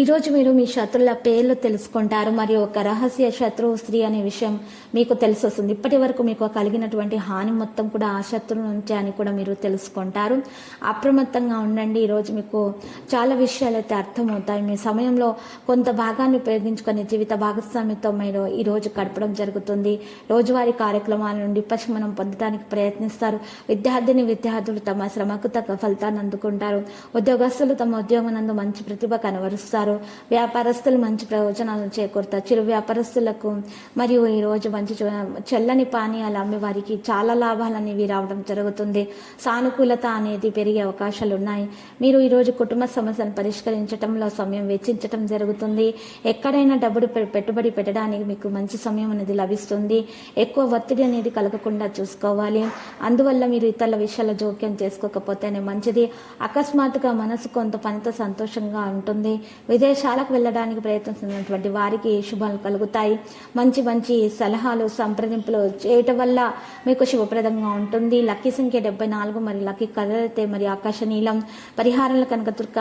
ఈరోజు మీరు మీ శత్రుల పేర్లు తెలుసుకుంటారు మరియు ఒక రహస్య శత్రువు స్త్రీ అనే విషయం మీకు తెలిసి వస్తుంది ఇప్పటి వరకు మీకు కలిగినటువంటి హాని మొత్తం కూడా ఆ శత్రువు నుంచి అని కూడా మీరు తెలుసుకుంటారు. అప్రమత్తంగా ఉండండి. ఈరోజు మీకు చాలా విషయాలు అయితే అర్థమవుతాయి. మీ సమయంలో కొంత భాగాన్ని ఉపయోగించుకొని జీవిత భాగస్వామితో మీరు ఈరోజు గడపడం జరుగుతుంది. రోజువారీ కార్యక్రమాల నుండి ఉపశమనం పొందడానికి ప్రయత్నిస్తారు. విద్యార్థిని విద్యార్థులు తమ శ్రమకు తగ్గ ఫలితాన్ని అందుకుంటారు. ఉద్యోగస్తులు తమ ఉద్యోగనందు మంచి ప్రతిభ కనబరుస్తారు. వ్యాపారస్తులు మంచి ప్రయోజనాలను చేకూరుతారు. చిరు వ్యాపారస్తులకు మరియు ఈరోజు మంచి చు- చల్లని పానీయాలు అమ్మే వారికి చాలా లాభాలు అనేవి రావడం జరుగుతుంది. సానుకూలత అనేది పెరిగే అవకాశాలు ఉన్నాయి మీరు ఈ రోజు కుటుంబ సమస్యను పరిష్కరించడంలో సమయం వెచ్చించడం జరుగుతుంది. ఎక్కడైనా డబ్బులు పె- పెట్టుబడి పెట్టడానికి మీకు మంచి సమయం అనేది లభిస్తుంది. ఎక్కువ ఒత్తిడి అనేది కలగకుండా చూసుకోవాలి. అందువల్ల మీరు ఇతరుల విషయాల జోక్యం చేసుకోకపోతేనే మంచిది. అకస్మాత్తుగా మనసు కొంత పనితో సంతోషంగా ఉంటుంది. విదేశాలకు వెళ్ళడానికి ప్రయత్నిస్తున్నటువంటి వారికి శుభాలు కలుగుతాయి. మంచి మంచి సలహాలు సంప్రదింపులు చేయటం వల్ల మీకు శుభప్రదంగా ఉంటుంది. లక్కీ సంఖ్య డెబ్బై నాలుగు మరి లక్కీ కలర్ అయితే మరి ఆకాశ నీలం. పరిహారాలు కనుక